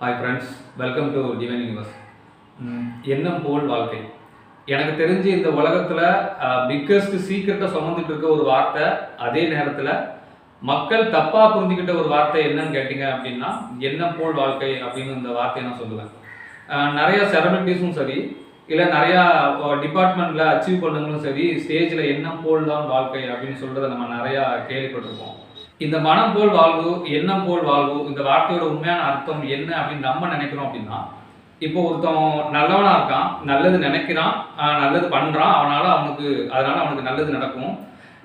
Hi friends welcome to divine universe எண்ணம் போல் வாழ்க்கை. எனக்கு தெரிஞ்சு இந்த உலகத்தில் பிக்கஸ்ட் சீக்கிரத்தை சுமந்துட்டு இருக்க ஒரு வார்த்தை அதே நேரத்தில் மக்கள் தப்பாக புரிஞ்சுக்கிட்ட ஒரு வார்த்தை என்னன்னு கேட்டிங்க அப்படின்னா எண்ணம் போல் வாழ்க்கை அப்படின்னு இந்த வார்த்தையை நான் சொல்லுவேன். நிறைய செலிபிரிட்டிஸும் சரி இல்லை நிறையா டிபார்ட்மெண்ட்டில் அச்சீவ் பண்ணவங்களும் சரி ஸ்டேஜில் எண்ணம் போல் தான் வாழ்க்கை அப்படின்னு சொல்கிறத நம்ம நிறையா கேள்விப்பட்டிருப்போம். இந்த மனம் போல் வாழ்வு எண்ணம் போல் வாழ்வு இந்த வார்த்தையோட உண்மையான அர்த்தம் என்ன அப்படின்னு நம்ம நினைக்கிறோம் அப்படின்னா இப்போ ஒருத்தன் நல்லவனா இருக்கான் நல்லது நினைக்கிறான் நல்லது பண்றான் அவனால அவனுக்கு அதனால அவனுக்கு நல்லது நடக்கும்.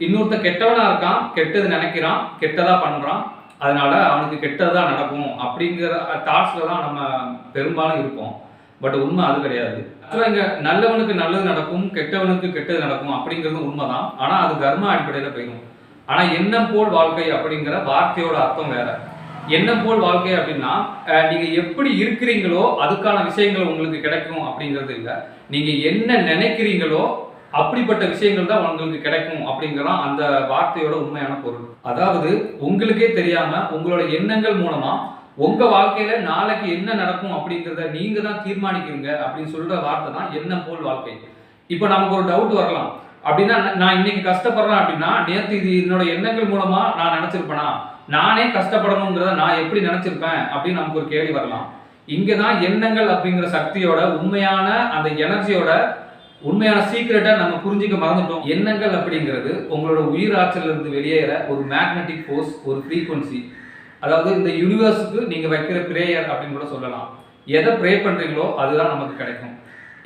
இன்னொருத்தன் கெட்டவனா இருக்கான் கெட்டது நினைக்கிறான் கெட்டதா பண்றான் அதனால அவனுக்கு கெட்டதுதான் நடக்கும் அப்படிங்கிற தாட்ஸ்ல தான் நம்ம பெரும்பாலும் இருப்போம். பட் உண்மை அது கிடையாது. ஆக்சுவலாக இங்கே நல்லவனுக்கு நல்லது நடக்கும் கெட்டவனுக்கு கெட்டது நடக்கும் அப்படிங்கிறது உண்மைதான். ஆனால் அது கர்ம அடிப்படையில் போயிடும். ஆனால் எண்ணம் போல் வாழ்க்கை அப்படிங்கிற வார்த்தையோட அர்த்தம் வேற. எண்ணம் போல் வாழ்க்கை அப்படின்னா நீங்கள் எப்படி இருக்கிறீங்களோ அதுக்கான விஷயங்கள் உங்களுக்கு கிடைக்கும் அப்படிங்கிறது இல்லை. நீங்கள் என்ன நினைக்கிறீங்களோ அப்படிப்பட்ட விஷயங்கள் தான் உங்களுக்கு கிடைக்கும் அப்படிங்கிறதான் அந்த வார்த்தையோட உண்மையான பொருள். அதாவது உங்களுக்கே தெரியாம உங்களோட எண்ணங்கள் மூலமா உங்க வாழ்க்கையில நாளைக்கு என்ன நடக்கும் அப்படிங்கிறத நீங்க தான் தீர்மானிக்கிறீங்க அப்படின்னு சொல்ற வார்த்தை தான் எண்ணம் போல் வாழ்க்கை. இப்போ நமக்கு ஒரு டவுட் வரலாம். அப்படின்னா நான் இன்னைக்கு கஷ்டப்படுறேன் அப்படின்னா நேற்று இது என்னோட எண்ணங்கள் மூலமா நான் நினைச்சிருப்பேனா? நானே கஷ்டப்படணுங்கிறத நான் எப்படி நினைச்சிருப்பேன் அப்படின்னு நமக்கு ஒரு கேள்வி வரலாம். இங்கதான் எண்ணங்கள் அப்படிங்கிற சக்தியோட உண்மையான அந்த எனர்ஜியோட உண்மையான சீக்கிரட்டை நம்ம புரிஞ்சுக்க மறந்துட்டோம். எண்ணங்கள் அப்படிங்கிறது உங்களோட உயிராற்றல்ல இருந்து வெளியேற ஒரு மேக்னெட்டிக் ஃபோர்ஸ் ஒரு ஃப்ரீக்வன்சி அதாவது இந்த யூனிவர்ஸுக்கு நீங்க வைக்கிற ப்ரேயர் அப்படின்னு கூட சொல்லலாம். எதை ப்ரே பண்றீங்களோ அதுதான் நமக்கு கிடைக்கும்.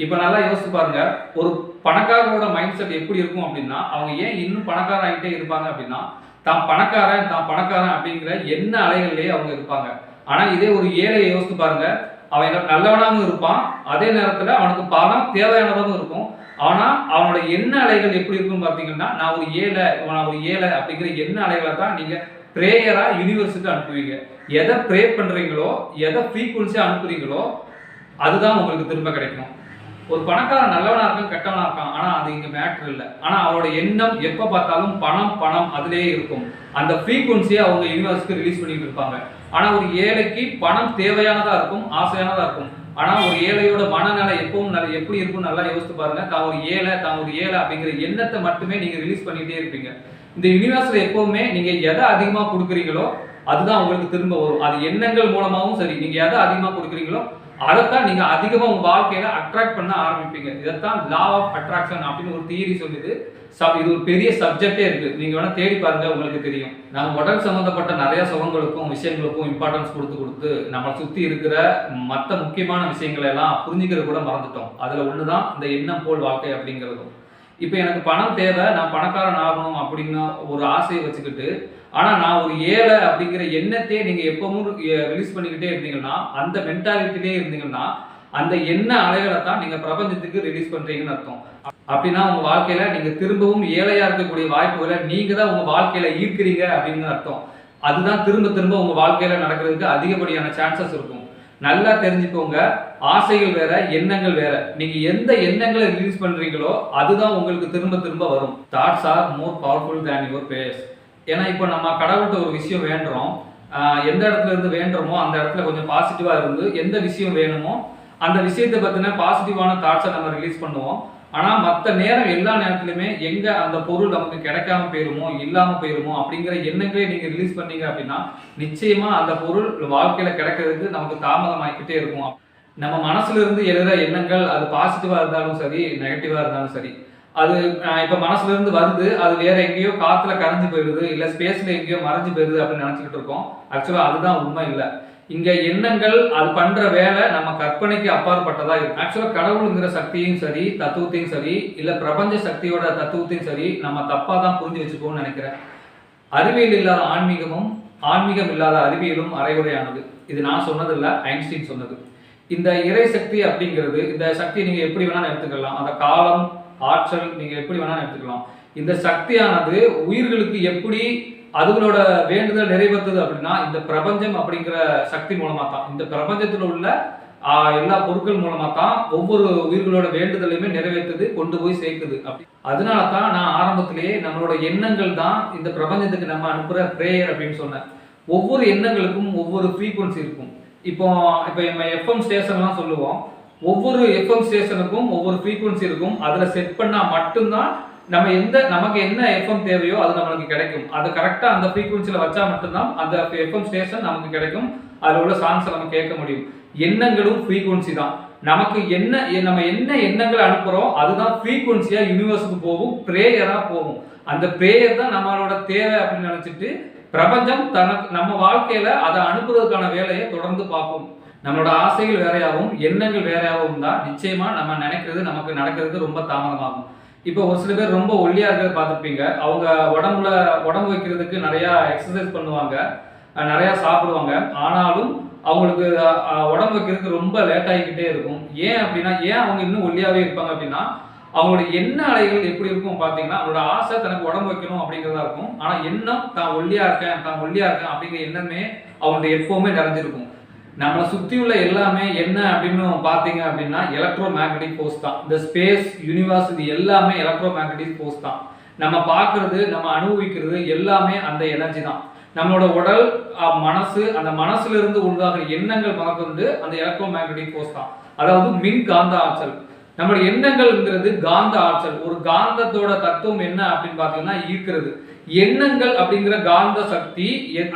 இப்போ நல்லா யோசிச்சு பாருங்க. ஒரு பணக்காரரோட மைண்ட் செட் எப்படி இருக்கும் அப்படின்னா அவங்க ஏன் இன்னும் பணக்காரன் ஆகிட்டே இருப்பாங்க அப்படின்னா தான் பணக்காரன் தான் பணக்காரன் அப்படிங்கிற என்ன அலைகள்லயே அவங்க இருப்பாங்க. ஆனா இதே ஒரு ஏழையை யோசித்து பாருங்க. அவன் நல்லவனாகவும் இருப்பான். அதே நேரத்துல அவனுக்கு பணம் தேவையானதாகவும் இருக்கும். ஆனா அவனோட எண்ண அலைகள் எப்படி இருக்கும்னு பார்த்தீங்கன்னா நான் ஒரு ஏழை நான் ஒரு ஏழை அப்படிங்கிற எண்ண அலைகளை தான் நீங்க ப்ரேயராக யூனிவர்ஸுக்கு அனுப்புவீங்க. எதை ப்ரே பண்றீங்களோ எதை ஃப்ரீக்குவன்சியா அனுப்புறீங்களோ அதுதான் உங்களுக்கு திரும்ப கிடைக்கும். ஒரு பணக்காரன் நல்லவனா இருக்கான் கெட்டவனா இருக்கான் ஆனா அது இங்க மேட்ரு இல்லை. ஆனா அவரோட எண்ணம் எப்ப பார்த்தாலும் பணம் பணம் அதுலயே இருக்கும். அந்த ஃப்ரீக்குவன்சியை அவங்க யூனிவர்ஸ்க்கு ரிலீஸ் பண்ணிட்டு இருப்பாங்க. ஆனா ஒரு ஏழைக்கு பணம் தேவையானதா இருக்கும் ஆசையானதா இருக்கும். ஆனா ஒரு ஏழையோட மனநிலை எப்பவும் நல்ல எப்படி இருக்கும் நல்லா யோசித்து பாருங்க. தான் ஒரு ஏழை தான் ஒரு ஏழை அப்படிங்கிற எண்ணத்தை மட்டுமே நீங்க ரிலீஸ் பண்ணிட்டே இருப்பீங்க. இந்த யூனிவர்ஸ்ல எப்பவுமே நீங்க எதை அதிகமா கொடுக்குறீங்களோ அதுதான் உங்களுக்கு திரும்ப வரும். அது எண்ணங்கள் மூலமாகவும் சரி நீங்க எதை அதிகமா கொடுக்குறீங்களோ அதைத்தான் நீங்க அதிகமா உங்க வாழ்க்கையில அட்ராக்ட் பண்ண ஆரம்பிப்பீங்க. இதைத்தான் லா ஆஃப் அட்ராக்ஷன் அப்படின்னு ஒரு தியரி சொல்லுது. சப் இது ஒரு பெரிய சப்ஜெக்டே இருக்கு. நீங்க வேணா தேடி பாருங்க உங்களுக்கு தெரியும். நம்ம உடல் சம்பந்தப்பட்ட நிறைய சுகங்களுக்கும் விஷயங்களுக்கும் இம்பார்ட்டன்ஸ் கொடுத்து கொடுத்து நம்மளை சுத்தி இருக்கிற மற்ற முக்கியமான விஷயங்களை எல்லாம் புரிஞ்சுக்கிறது கூட மறந்துட்டோம். அதுல ஒண்ணுதான் இந்த எண்ணம் போல் வாழ்க்கை அப்படிங்கிறதும். இப்போ எனக்கு பணம் தேவை நான் பணக்காரன் ஆகணும் அப்படின்னு ஒரு ஆசையை வச்சுக்கிட்டு ஆனா நான் ஒரு ஏழை அப்படிங்கிற எண்ணத்தையே நீங்க எப்பவும் ரிலீஸ் பண்ணிக்கிட்டே இருந்தீங்கன்னா அந்த மென்டாலிட்டிலே இருந்தீங்கன்னா அந்த எண்ண அலைகளை தான் நீங்க பிரபஞ்சத்துக்கு ரிலீஸ் பண்றீங்கன்னு அர்த்தம். அப்படின்னா உங்க வாழ்க்கையில நீங்க திரும்பவும் ஏழையா இருக்கக்கூடிய வாய்ப்புகளை நீங்க தான் உங்க வாழ்க்கையில ஈர்க்கிறீங்க அப்படின்னு அர்த்தம். அதுதான் திரும்ப திரும்ப உங்க வாழ்க்கையில நடக்கிறதுக்கு அதிகப்படியான சான்சஸ் இருக்கும். நல்லா தெரிஞ்சுக்கோங்க ஆசைகள் வேற எண்ணங்கள் வேற. நீங்க எந்த எண்ணங்களை ரிலீஸ் பண்றீங்களோ அதுதான் உங்களுக்கு திரும்ப திரும்ப வரும். Thoughts are more powerful than your face ஏன்னா இப்போ நம்ம கடவுள்கிட்ட ஒரு விஷயம் வேண்டுறோம். எந்த இடத்துல இருந்து வேண்டுறோமோ அந்த இடத்துல கொஞ்சம் பாசிட்டிவா இருந்து எந்த விஷயம் வேணுமோ அந்த விஷயத்தை பத்தின பாசிட்டிவான தாட்ஸை நம்ம ரிலீஸ் பண்ணுவோம். ஆனா மற்ற நேரம் எல்லா நேரத்துலையுமே எங்க அந்த பொருள் நமக்கு கிடைக்காம போயிருமோ இல்லாம போயிருமோ அப்படிங்கிற எண்ணங்களே நீங்க ரிலீஸ் பண்ணீங்க அப்படின்னா நிச்சயமா அந்த பொருள் வாழ்க்கையில கிடைக்கிறதுக்கு நமக்கு தாமதம் ஆகிக்கிட்டே இருக்கும். நம்ம மனசுல இருந்து எழுதுற எண்ணங்கள் அது பாசிட்டிவா இருந்தாலும் சரி நெகட்டிவா இருந்தாலும் சரி. அது அஹ், இப்ப மனசுல இருந்து வருது அது வேற எங்கேயோ காத்துல கரைஞ்சு போயிடுது இல்ல ஸ்பேஸ்ல எங்கேயோ மறைஞ்சு போயிடுது அப்படின்னு நினைச்சுக்கிட்டு இருக்கோம். ஆக்சுவலா அதுதான் உண்மை இல்லை. இங்க எண்ணங்கள் அது பண்ற வேலை நம்ம கற்பனைக்கு அப்பாற்பட்டதா இருக்கு ஆக்சுவலா கடவுளுங்கிற சக்தியும் சரி தத்துவத்தையும் சரி இல்ல பிரபஞ்ச சக்தியோட தத்துவத்தையும் சரி நம்ம தப்பா தான் புரிஞ்சு வச்சுக்கோன்னு நினைக்கிறேன். அறிவியல் இல்லாத ஆன்மீகமும் ஆன்மீகம் இல்லாத அறிவியலும் அரைகுறையானது. இது நான் சொன்னது இல்ல ஐன்ஸ்டீன் சொன்னது. இந்த இறை சக்தி அப்படிங்கிறது இந்த சக்தியை நீங்க எப்படி வேணாலும் எடுத்துக்கலாம். அந்த காலம் ஆற்றல் நீங்கள் எப்படி வேணாலும் எடுத்துக்கலாம். இந்த சக்தியானது உயிர்களுக்கு எப்படி அதுகளோட வேண்டுதல் நிறைவேற்றுது அப்படின்னா இந்த பிரபஞ்சம் அப்படிங்கிற சக்தி மூலமாக தான் இந்த பிரபஞ்சத்தில் உள்ள எல்லா பொருட்கள் மூலமாக தான் ஒவ்வொரு உயிர்களோட வேண்டுதலையுமே நிறைவேற்றுது கொண்டு போய் சேர்க்குது அப்படி. அதனால தான் நான் ஆரம்பத்திலேயே நம்மளோட எண்ணங்கள் தான் இந்த பிரபஞ்சத்துக்கு நம்ம அனுப்புகிற ப்ரேயர் அப்படின்னு சொன்னேன். ஒவ்வொரு எண்ணங்களுக்கும் ஒவ்வொரு ஃப்ரீக்குவன்சி இருக்கும். இப்போ இப்போ நம்ம எஃப்எம் ஸ்டேஷன்லாம் சொல்லுவோம். ஒவ்வொரு எஃப்எம் ஸ்டேஷனுக்கும் ஒவ்வொரு ஃப்ரீக்குவன்சி இருக்கும். அதில் செட் பண்ணால் மட்டும்தான் நம்ம எந்த நமக்கு என்ன எஃப்எம் தேவையோ அது நம்மளுக்கு கிடைக்கும். அது கரெக்டாக அந்த ஃப்ரீக்குவன்சியில் வச்சா மட்டும்தான் அந்த எஃப்எம் ஸ்டேஷன் நமக்கு கிடைக்கும். அதில் உள்ள சாங்ஸை நம்ம கேட்க முடியும். எண்ணங்களும் ஃப்ரீக்குவன்சி தான். நமக்கு என்ன நம்ம என்ன எண்ணங்கள் அனுப்புகிறோம் அதுதான் ஃப்ரீக்குவன்சியாக யூனிவர்ஸுக்கு போகும் ப்ரேயராக போகும். அந்த ப்ரேயர் தான் நம்மளோட தேவை அப்படின்னு நினச்சிட்டு பிரபஞ்சம் தனக்கு நம்ம வாழ்க்கையில் அதை அனுப்புறதுக்கான வேலையை தொடர்ந்து பார்ப்போம் நம்மளோட ஆசைகள் வேறையாகவும் எண்ணங்கள் வேறையாகவும் தான் நிச்சயமாக நம்ம நினைக்கிறது நமக்கு நடக்கிறது ரொம்ப தாமதமாகும். இப்போ ஒரு சில பேர் ரொம்ப ஒல்லியாக இருக்கிறத பார்த்துருப்பீங்க. அவங்க உடம்புல உடம்பு வைக்கிறதுக்கு நிறையா எக்ஸசைஸ் பண்ணுவாங்க நிறையா சாப்பிடுவாங்க. ஆனாலும் அவங்களுக்கு உடம்பு வைக்கிறதுக்கு ரொம்ப லேட் ஆகிக்கிட்டே இருக்கும். ஏன் அப்படின்னா ஏன் அவங்க இன்னும் ஒல்லியாகவே இருப்பாங்க அப்படின்னா அவங்களோட எண்ண அலைகள் எப்படி இருக்கும் பார்த்தீங்கன்னா அவங்களோட ஆசை தனக்கு உடம்பு வைக்கணும் அப்படிங்கிறதா இருக்கும். ஆனால் எண்ணம் தான் ஒல்லியாக இருக்கேன் தான் ஒல்லியாக இருக்கேன் அப்படிங்கிற எண்ணமே அவங்கள்ட்ட எப்போவுமே நிறைஞ்சிருக்கும். நம்மளை சுற்றி உள்ள எல்லாமே என்ன அப்படின்னு பார்த்தீங்க அப்படின்னா எலக்ட்ரோ மேக்னட்டிக் ஃபோர்ஸ் தான். இந்த ஸ்பேஸ் யூனிவர்ஸ் இது எல்லாமே எலக்ட்ரோ மேக்னட்டிக் ஃபோர்ஸ் தான். நம்ம பார்க்கறது நம்ம அனுபவிக்கிறது எல்லாமே அந்த எனர்ஜி தான். நம்மளோட உடல் மனசு அந்த மனசுல இருந்து உண்டாகிற எண்ணங்கள் முதற்கொண்டு அந்த எலக்ட்ரோ மேக்னட்டிக் ஃபோர்ஸ் தான். அதாவது மின் காந்த ஆற்றல். நம்மளோட எண்ணங்கள்ங்கிறது காந்த ஆற்றல். ஒரு காந்தத்தோட தத்துவம் என்ன அப்படின்னு பார்த்தீங்கன்னா ஈர்க்கிறது. எண்ணங்கள் அப்படிங்கிற காந்த சக்தி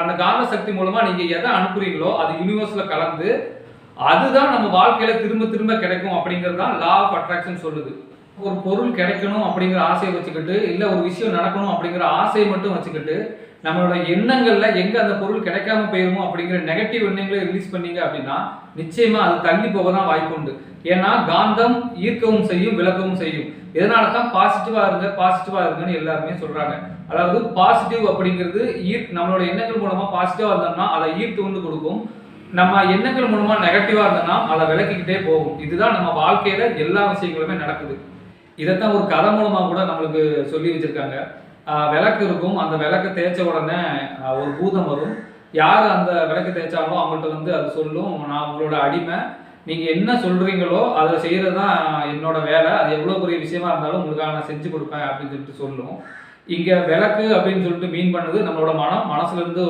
அந்த காந்த சக்தி மூலமா நீங்க எதை அனுப்புறீங்களோ அது யூனிவர்ஸ்ல கலந்து அதுதான் நம்ம வாழ்க்கையில திரும்ப திரும்ப கிடைக்கும் அப்படிங்கிறது தான் லா ஆஃப் அட்ராக்ஷன் சொல்லுது. ஒரு பொருள் கிடைக்கணும் அப்படிங்கிற ஆசையை வச்சுக்கிட்டு இல்லை ஒரு விஷயம் நடக்கணும் அப்படிங்கிற ஆசையை மட்டும் வச்சுக்கிட்டு நம்மளோட எண்ணங்கள்ல எங்க அந்த பொருள் கிடைக்காம போயிருமோ அப்படிங்கிற நெகட்டிவ் எண்ணங்களை ரிலீஸ் பண்ணீங்க அப்படின்னா நிச்சயமா அது தள்ளி போக தான் வாய்ப்பு உண்டு. ஏன்னா காந்தம் ஈர்க்கவும் செய்யும் விளக்கவும் செய்யும். இதனால தான் பாசிட்டிவா இருங்க பாசிட்டிவா இருங்கன்னு எல்லாருமே சொல்றாங்க. அதாவது பாசிட்டிவ் அப்படிங்கிறது ஈர் நம்மளோட எண்ணங்கள் மூலமா பாசிட்டிவா இருந்தோம்னா அதை ஈர்த்து வந்து கொடுக்கும். நம்ம எண்ணங்கள் மூலமா நெகட்டிவா இருந்தோம்னா அதை விளக்கிக்கிட்டே போகும். இதுதான் நம்ம வாழ்க்கையில எல்லா விஷயங்களுமே நடக்குது. இதைத்தான் ஒரு கதை மூலமா கூட நம்மளுக்கு சொல்லி வச்சிருக்காங்க. விளக்கு இருக்கும். அந்த விளக்கு தேய்ச்ச உடனே ஒரு பூதம் வரும். யார் அந்த விளக்கு தேய்ச்சாங்களோ அவங்கள்ட்ட வந்து அது சொல்லும். நான் உங்களோட அடிமை. நீங்கள் என்ன சொல்கிறீங்களோ அதை செய்கிறது தான் என்னோட வேலை. அது எவ்வளோ பெரிய விஷயமா இருந்தாலும் உங்களுக்காக நான் செஞ்சு கொடுப்பேன் அப்படின்னு சொல்லிட்டு சொல்லும். இங்கே விளக்கு அப்படின்னு சொல்லிட்டு மீன் பண்ணுது நம்மளோட மனம் மனசுலேருந்து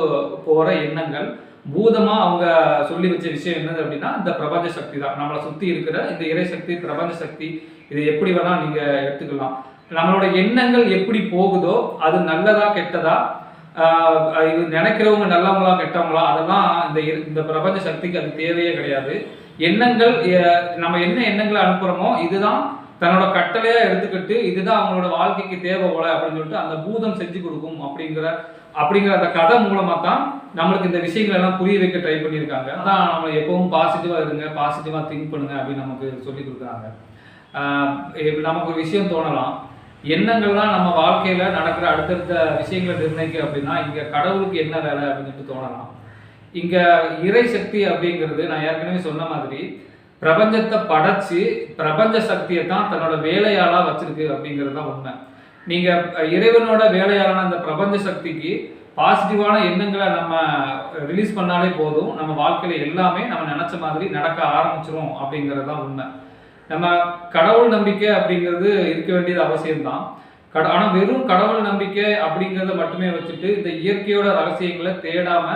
போகிற எண்ணங்கள். பூதமாக அவங்க சொல்லி வச்ச விஷயம் என்னது அப்படின்னா இந்த பிரபஞ்ச சக்தி தான். நம்மளை சுற்றி இருக்கிற இந்த இறை சக்தி பிரபஞ்ச சக்தி இதை எப்படி வேணா நீங்கள் எடுத்துக்கலாம். நம்மளோட எண்ணங்கள் எப்படி போகுதோ அது நல்லதா கெட்டதா இது நினைக்கிறவங்க நல்லவங்களா கெட்டவங்களா அதெல்லாம் இந்த இரு- இந்த பிரபஞ்ச சக்திக்கு அது தேவையே கிடையாது. எண்ணங்கள் நம்ம என்ன எண்ணங்களை அனுப்புகிறோமோ இதுதான் தன்னோட கட்டளையா எடுத்துக்கிட்டு இதுதான் அவங்களோட வாழ்க்கைக்கு தேவை போல அப்படின்னு சொல்லிட்டு அந்த பூதம் செஞ்சு கொடுக்கும் அப்படிங்கிற அப்படிங்கிற அந்த கதை மூலமா தான் நம்மளுக்கு இந்த விஷயங்கள் எல்லாம் புரிய வைக்க ட்ரை பண்ணியிருக்காங்க. அதான் நம்ம எப்பவும் பாசிட்டிவா இருங்க பாசிட்டிவா திங்க் பண்ணுங்க அப்படின்னு நமக்கு சொல்லி கொடுக்குறாங்க. நமக்கு ஒரு விஷயம் தோணலாம். எண்ணங்கள்லாம் நம்ம வாழ்க்கையில நடக்கிற அடுத்தடுத்த விஷயங்களை நிர்ணயிக்க அப்படின்னா இங்க கடவுளுக்கு என்ன வேலை அப்படின்னு சொல்லிட்டு தோணலாம். இங்க இறை சக்தி அப்படிங்கிறது நான் ஏற்கனவே சொன்ன மாதிரி பிரபஞ்சத்தை படைச்சு பிரபஞ்ச சக்தியை தான் தன்னோட வேலையாளா வச்சிருக்கு அப்படிங்கிறது தான் உண்மை. நீங்க இறைவனோட வேலையாளான அந்த பிரபஞ்ச சக்திக்கு பாசிட்டிவான எண்ணங்களை நம்ம ரிலீஸ் பண்ணாலே போதும். நம்ம வாழ்க்கையில எல்லாமே நம்ம நினைச்ச மாதிரி நடக்க ஆரம்பிச்சிரும் அப்படிங்கிறது தான் உண்மை. நம்ம கடவுள் நம்பிக்கை அப்படிங்கிறது இருக்க வேண்டியது அவசியம்தான். கட ஆனால் வெறும் கடவுள் நம்பிக்கை அப்படிங்கிறத மட்டுமே வச்சுட்டு இந்த இயற்கையோட ரகசியங்களை தேடாம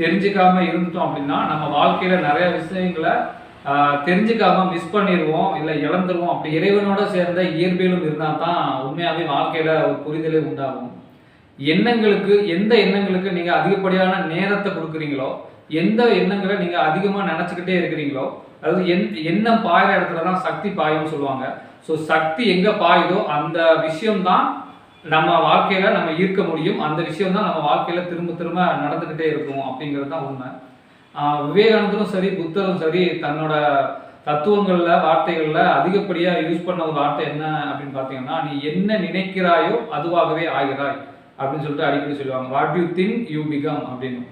தெரிஞ்சுக்காம இருந்துட்டோம் அப்படின்னா நம்ம வாழ்க்கையில நிறைய விஷயங்களை தெரிஞ்சுக்காம மிஸ் பண்ணிடுவோம் இல்லை இழந்துருவோம் அப்படி இறைவனோட சேர்ந்த இயற்பியலும் இருந்தால் தான் உண்மையாகவே வாழ்க்கையில் ஒரு புரிதலே உண்டாகும். எண்ணங்களுக்கு எந்த எண்ணங்களுக்கு நீங்கள் அதிகப்படியான நேரத்தை கொடுக்குறீங்களோ எந்த எண்ணங்களை நீங்கள் அதிகமாக நினச்சிக்கிட்டே இருக்கிறீங்களோ அதாவது எந் எண்ணம் பாயிற இடத்துல தான் சக்தி பாயும்னு சொல்லுவாங்க. ஸோ சக்தி எங்கே பாயுதோ அந்த விஷயம்தான் நம்ம வாழ்க்கையில் நம்ம ஈர்க்க முடியும். அந்த விஷயம் தான் நம்ம வாழ்க்கையில் திரும்ப திரும்ப நடந்துக்கிட்டே இருக்கும் அப்படிங்கிறது தான் உண்மை. விவேகானந்தரும் சரி புத்தரும் சரி தன்னோட தத்துவங்களில் வார்த்தைகளில் அதிகப்படியாக யூஸ் பண்ண ஒரு வார்த்தை என்ன அப்படின்னு பார்த்தீங்கன்னா நீ என்ன நினைக்கிறாயோ அதுவாகவே ஆகிறாய் அப்படின்னு சொல்லிட்டு அடிக்கடி சொல்லுவாங்க. What you think you become அப்படின்னு.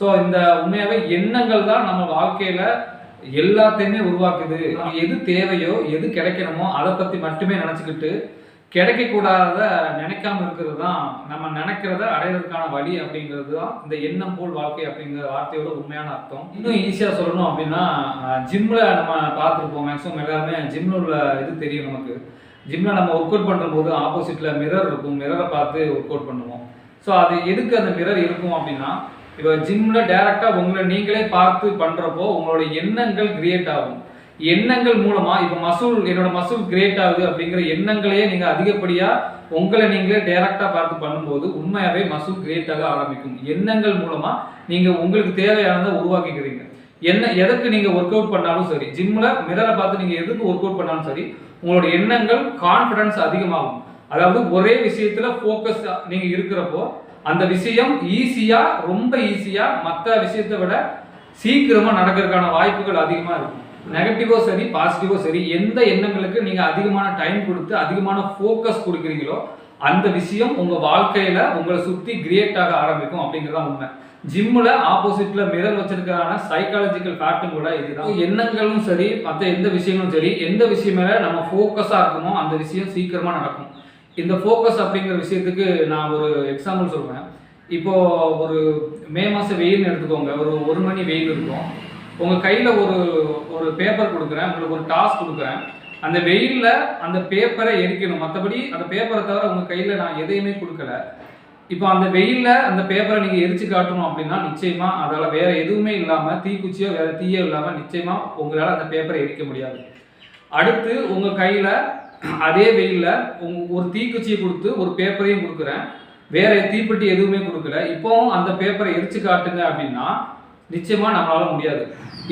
ஸோ இந்த உண்மையாகவே எண்ணங்கள் தான் நம்ம வாழ்க்கையில் எல்லாத்தையுமே உருவாக்குது. எது தேவையோ எது கிடைக்கணுமோ அதை பற்றி மட்டுமே நினச்சிக்கிட்டு கிடைக்கக்கூடாத நினைக்காம இருக்கிறது தான். நம்ம நினைக்கிறத அடையிறதுக்கான வழி அப்படிங்கிறது தான் இந்த எண்ணம் போல் வாழ்க்கை அப்படிங்கிற வார்த்தையோட உண்மையான அர்த்தம். இன்னும் ஈஸியாக சொல்லணும் அப்படின்னா ஜிம்மில் நம்ம பார்த்துருப்போம் மேக்ஸிமம் எல்லாருமே ஜிம்மில் உள்ள இது தெரியும் நமக்கு. ஜிம்மில் நம்ம ஒர்க் அவுட் பண்ணும்போது ஆப்போசிட்டில் மிரர் இருக்கும் மிரரை பார்த்து ஒர்க் அவுட் பண்ணுவோம். ஸோ அது எதுக்கு அந்த மிரர் இருக்கும் அப்படின்னா இப்போ ஜிம்மில் டேரெக்டாக உங்களை நீங்களே பார்த்து பண்ணுறப்போ உங்களோட எண்ணங்கள் கிரியேட் ஆகும். எண்ணங்கள் மூலமா இப்போ மசூல் என்னோட மசூல் கிரேட் ஆகுது அப்படிங்கிற எண்ணங்களையே நீங்க அதிகப்படியா உங்களை நீங்களே டைரக்டா பார்த்து பண்ணும்போது உண்மையாவே மசூல் கிரேட் ஆக ஆரம்பிக்கும். எண்ணங்கள் மூலமா நீங்க உங்களுக்கு தேவையானதை உருவாக்கிக்கிறீங்க. என்ன எதற்கு நீங்க ஒர்க் அவுட் பண்ணாலும் சரி ஜிம்ல மிரரை பார்த்து நீங்க எதுக்கு ஒர்க் அவுட் பண்ணாலும் சரி உங்களோட எண்ணங்கள் கான்பிடன்ஸ் அதிகமாகும். அதாவது ஒரே விஷயத்துல ஃபோக்கஸ் நீங்க இருக்கிறப்போ அந்த விஷயம் ஈஸியா ரொம்ப ஈஸியா மற்ற விஷயத்தை விட சீக்கிரமா நடக்கிறதுக்கான வாய்ப்புகள் அதிகமா இருக்கும். நெகட்டிவோ சரி பாசிட்டிவோ சரி எந்த எண்ணங்களுக்கு நீங்க அதிகமான டைம் கொடுத்து அதிகமான ஃபோக்கஸ் கொடுக்குறீங்களோ அந்த விஷயம் உங்க வாழ்க்கையில உங்களை சுத்தி கிரியேட் ஆக ஆரம்பிக்கும் அப்படிங்கிறதான் உண்மை. ஜிம்மில் ஆப்போசிட்ல மிரர் வச்சிருக்கான சைக்காலஜிக்கல் ஃபேக்டும் கூட இதுதான். எண்ணங்களும் சரி மற்ற எந்த விஷயங்களும் சரி எந்த விஷயம் மேல நம்ம ஃபோக்கஸாக இருக்குமோ அந்த விஷயம் சீக்கிரமா நடக்கும். இந்த ஃபோக்கஸ் அப்படிங்கிற விஷயத்துக்கு நான் ஒரு எக்ஸாம்பிள் சொல்றேன். இப்போ ஒரு மே மாசம் வெயில்னு எடுத்துக்கோங்க ஒரு ஒரு மணி வெயில் இருக்கும். உங்கள் கையில் ஒரு ஒரு பேப்பர் கொடுக்குறேன். உங்களுக்கு ஒரு டாஸ்க் கொடுக்குறேன். அந்த வெயிலில் அந்த பேப்பரை எரிக்கணும். மற்றபடி அந்த பேப்பரை தவிர உங்கள் கையில் நான் எதையுமே கொடுக்கல. இப்போ அந்த வெயிலில் அந்த பேப்பரை நீங்கள் எரிச்சு காட்டணும் அப்படின்னா நிச்சயமாக அதால் வேறு எதுவுமே இல்லாமல் தீக்குச்சியோ வேற தீயோ இல்லாமல் நிச்சயமாக உங்களால் அந்த பேப்பரை எரிக்க முடியாது. அடுத்து உங்கள் கையில் அதே வெயில்ல உங் ஒரு தீக்குச்சியை கொடுத்து ஒரு பேப்பரையும் கொடுக்குறேன். வேற தீப்பெட்டி எதுவுமே கொடுக்கல. இப்போவும் அந்த பேப்பரை எரிச்சு காட்டுங்க அப்படின்னா நிச்சயமா நம்மளால முடியாது.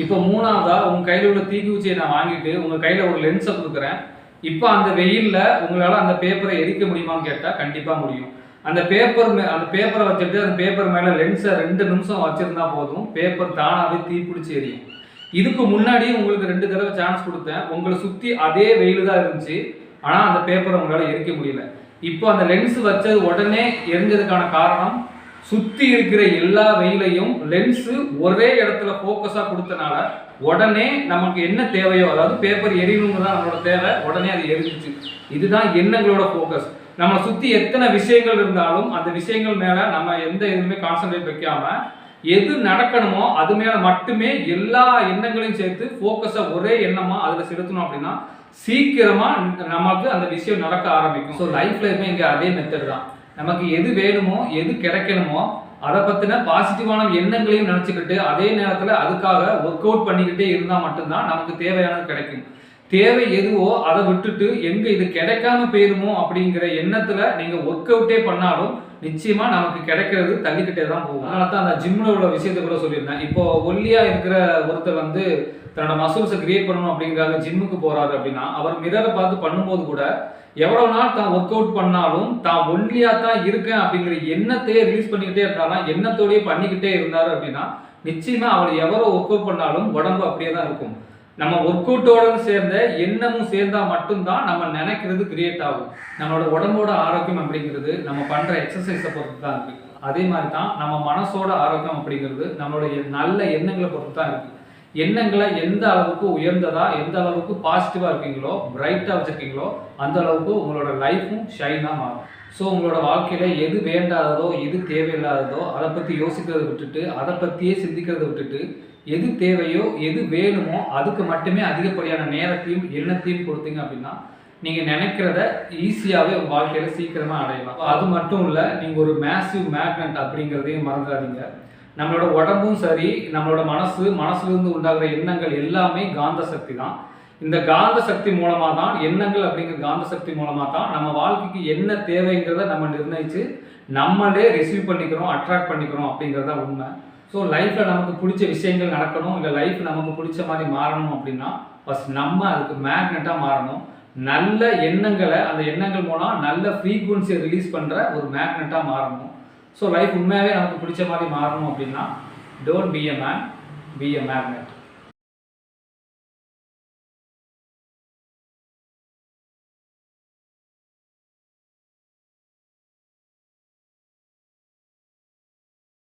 இப்போ மூணாவதா உங்க கையில உள்ள தீக்குச்சியை நான் வாங்கிட்டு உங்க கையில ஒரு லென்ஸை கொடுக்குறேன். இப்போ அந்த வெயில்ல உங்களால அந்த பேப்பரை எரிக்க முடியுமான்னு கேட்டா கண்டிப்பா முடியும். அந்த பேப்பர் அந்த பேப்பரை வச்சுட்டு அந்த பேப்பர் மேல லென்ஸை ரெண்டு நிமிஷம் வச்சிருந்தா போதும். பேப்பர் தானாவே தீப்பிடிச்சு எரியும். இதுக்கு முன்னாடி உங்களுக்கு ரெண்டு தடவை சான்ஸ் கொடுத்தேன். உங்களை சுத்தி அதே வெயில் தான் இருந்துச்சு. ஆனா அந்த பேப்பரை உங்களால எரிக்க முடியல. இப்போ அந்த லென்ஸ் வச்சது உடனே எரிஞ்சதுக்கான காரணம் சுத்தி இருக்கிற எல்லா வெயிலையும் லென்ஸு ஒரே இடத்துல ஃபோக்கஸாக கொடுத்தனால உடனே நமக்கு என்ன தேவையோ அதாவது பேப்பர் எரியணுங்கிறது தான் நம்மளோட தேவை உடனே அது எரிஞ்சிச்சு. இதுதான் எண்ணங்களோட ஃபோக்கஸ் நம்மளை சுற்றி எத்தனை விஷயங்கள் இருந்தாலும் அந்த விஷயங்கள் மேலே நம்ம எந்த இதுவுமே கான்சென்ட்ரேட் வைக்காமல் எது நடக்கணுமோ அது மேலே மட்டுமே எல்லா எண்ணங்களையும் சேர்த்து ஃபோக்கஸை ஒரே எண்ணமாக அதில் செலுத்தணும் அப்படின்னா சீக்கிரமாக நமக்கு அந்த விஷயம் நடக்க ஆரம்பிக்கும். ஸோ லைஃப்ல இங்கே அதே மெத்தட் தான். நமக்கு எது வேணுமோ எது கிடைக்கணுமோ அதை பற்றின பாசிட்டிவான எண்ணங்களையும் நினச்சிக்கிட்டு அதே நேரத்தில் அதுக்காக ஒர்க் அவுட் பண்ணிக்கிட்டே இருந்தால் மட்டும்தான் நமக்கு தேவையானது கிடைக்கும். தேவை எதுவோ அதை விட்டுட்டு எங்கே இது கிடைக்காம போயிருமோ அப்படிங்கிற எண்ணத்தில் நீங்கள் ஒர்க் அவுட்டே பண்ணாலும் நிச்சயமா நமக்கு கிடைக்கிறது தள்ளிக்கிட்டே தான் போகும். அதனால தான் அந்த ஜிம்ல உள்ள விஷயத்தை கூட சொல்லியிருந்தேன். இப்போ ஒல்லியா இருக்கிற ஒருத்தர் வந்து தன்னோட மசூல்ஸை கிரியேட் பண்ணணும் அப்படிங்கிறாங்க ஜிம்முக்கு போறாரு அப்படின்னா அவர் மிரரை பார்த்து பண்ணும்போது கூட எவ்வளவு நாள் தான் ஒர்க் அவுட் பண்ணாலும் தான் ஒல்லியா தான் இருக்கேன் அப்படிங்கிற எண்ணத்தையே ரிலீஸ் பண்ணிக்கிட்டே இருந்தாலும் எண்ணத்தோடய பண்ணிக்கிட்டே இருந்தாரு அப்படின்னா நிச்சயமா அவர் எவ்வளோ ஒர்க் அவுட் பண்ணாலும் உடம்பு அப்படியே தான் இருக்கும். நம்ம ஒர்க் அவுட்டோட சேர்ந்த எண்ணமும் சேர்ந்தா மட்டும்தான் நம்ம நினைக்கிறது கிரியேட் ஆகும். நம்மளோட உடம்போட ஆரோக்கியம் அப்படிங்கிறது நம்ம பண்ற எக்ஸசைஸை பொறுத்து தான் இருக்கு. அதே மாதிரி தான் நம்ம மனசோட ஆரோக்கியம் அப்படிங்கிறது நம்மளுடைய நல்ல எண்ணங்களை பொறுத்து தான் இருக்கு. எண்ணங்களை எந்த அளவுக்கு உயர்ந்ததா எந்த அளவுக்கு பாசிட்டிவா இருக்கீங்களோ பிரைட்டா வச்சிருக்கீங்களோ அந்த அளவுக்கு உங்களோட லைஃப்பும் ஷைனா மாறும். ஸோ உங்களோட வாழ்க்கையில எது வேண்டாததோ எது தேவையில்லாததோ அதை பத்தி யோசிக்கிறதை விட்டுட்டு அதை பத்தியே சிந்திக்கிறதை விட்டுட்டு எது தேவையோ எது வேணுமோ அதுக்கு மட்டுமே அதிகப்படியான நேரத்தையும் எண்ணத்தையும் கொடுத்தீங்க அப்படின்னா நீங்க நினைக்கிறத ஈஸியாவே உங்க வாழ்க்கையில சீக்கிரமா அடையலாம். அது மட்டும் இல்ல நீங்க ஒரு மேசிவ் மேக்னட் அப்படிங்கிறதையும் மறந்துடாதீங்க. நம்மளோட உடம்பும் சரி நம்மளோட மனசு மனசுல இருந்து உண்டாகிற எண்ணங்கள் எல்லாமே காந்த சக்தி தான். இந்த காந்த சக்தி மூலமா தான் எண்ணங்கள் அப்படிங்கிற காந்த சக்தி மூலமா தான் நம்ம வாழ்க்கைக்கு என்ன தேவைங்கிறத நம்ம நிர்ணயிச்சு நம்மளே ரிசீவ் பண்ணிக்கிறோம் அட்ராக்ட் பண்ணிக்கிறோம் அப்படிங்கிறத உண்மை. ஸோ லைஃப்பில் நமக்கு பிடிச்ச விஷயங்கள் நடக்கணும் இல்லை லைஃப் நமக்கு பிடிச்ச மாதிரி மாறணும் அப்படின்னா ஃபஸ்ட் நம்ம அதுக்கு மேக்னெட்டாக மாறணும். நல்ல எண்ணங்களை அந்த எண்ணங்கள் மூலம் நல்ல ஃப்ரீக்குவன்சியை ரிலீஸ் பண்ணுற ஒரு மேக்னெட்டாக மாறணும். ஸோ லைஃப் உண்மையாகவே நமக்கு பிடிச்ச மாதிரி மாறணும் அப்படின்னா don't be a man be a magnet